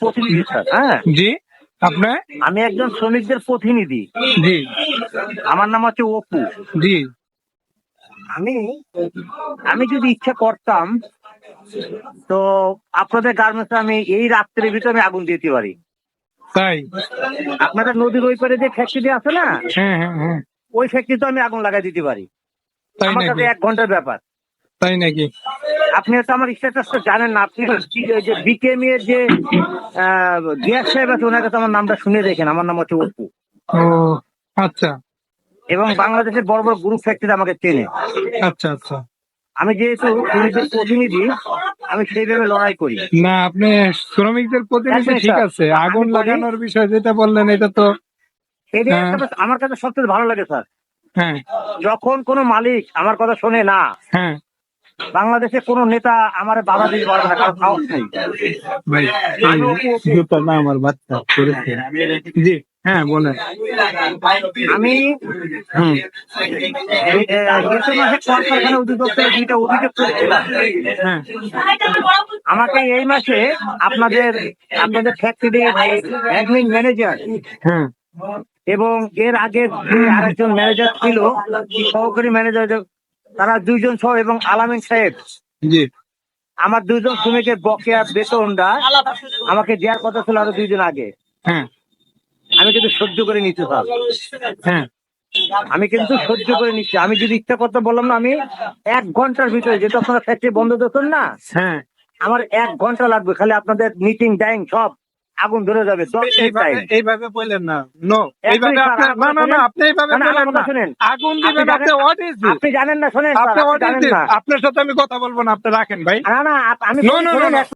প্রতিনিধি স্যার। হ্যাঁ। জি আমি একজন শ্রমিকদের প্রতিনিধি। জি। আমার নাম হচ্ছে অপু। জি। আমি আমি যদি ইচ্ছা করতাম তো আপনাদের গার্মেন্টসে আমি এই রাত্রের ভিতরে আমি আগুন দিতে পারি। তাই? আপনাদের নদীর ওই পারে যে ফ্যাক্টরি আছে না হ্যাঁ হ্যাঁ হ্যাঁ। ওই ফ্যাক্টরিতে আমি আগুন লাগাই দিতে পারি। আমার কাছে এক ঘণ্টার ব্যাপার। তাই নাকি? আপনি হয়তো আমার স্ট্যাটাসটা জানেন না আপনি যে বিকেএম এর যে গিয়াস সাহেব আছে ওনার কাছে আমার নামটা শুনে দেখেন আমার নাম হচ্ছে অপু। ও আচ্ছা। এবং বাংলাদেশের বড় বড় গ্রুপ ফ্যাক্টরি আমাকে চেনে। আচ্ছা আচ্ছা। আমি যেহেতু পুলিশের প্রতিনিধি আমি সেইভাবে লড়াই করি। না আপনি শ্রমিকদের প্রতিনিধি ঠিক আছে আগুন লাগানোর বিষয় যেটা বললেন এটা তো এটা হ্যাঁ। আমার কাছে সবচেয়ে ভালো লাগে স্যার। হ্যাঁ। যখন কোনো মালিক আমার কথা শোনে না হ্যাঁ। বাংলাদেশে কোনো নেতা আমার বাধা দিতে পারবে না কারণ সাহস নেই। না আমার বাচ্চা করেছে। জি হ্যাঁ বলেন। আমি হুম। এই, মাসে কলকারখানা অধিদপ্তরে দুইটা অভিযোগ করেছিলাম হ্যাঁ। আমাকে এই মাসে আপনাদের আপনাদের ফ্যাক্টরি অ্যাডমিন ম্যানেজার হ্যাঁ। এবং এর আগে আরেকজন ম্যানেজার ছিল সহকারী ম্যানেজার তারা দুইজন সহ এবং আলামিন সাহেব। জি। আমার দুইজন শ্রমিকের বকেয়া বেতনটা আমাকে দেওয়ার কথা ছিল আরও দুইজন আগে। হ্যাঁ। আমি কিন্তু সহ্য করে নিতে চাই হ্যাঁ। আমি কিন্তু সহ্য করে নিচ্ছি। আমি যদি ইচ্ছা করতে বললাম না আমি এক ঘণ্টার ভিতরে যেটা আপনারা ফ্যাক্টরি বন্ধ দেখুন না হ্যাঁ। আমার এক ঘণ্টা লাগবে। খালি আপনাদের মিটিং ডাইং সব। আগুন ধরে যাবে এইভাবে বললেন না। নো এইভাবে না না না আপনি এইভাবে বললেন না। আগুন আপনি দিবেন আপনি জানেন- আপনি না শোনেন আপনি আপনার সাথে আমি কথা বলব না আপনি রাখেন ভাই। না না আমি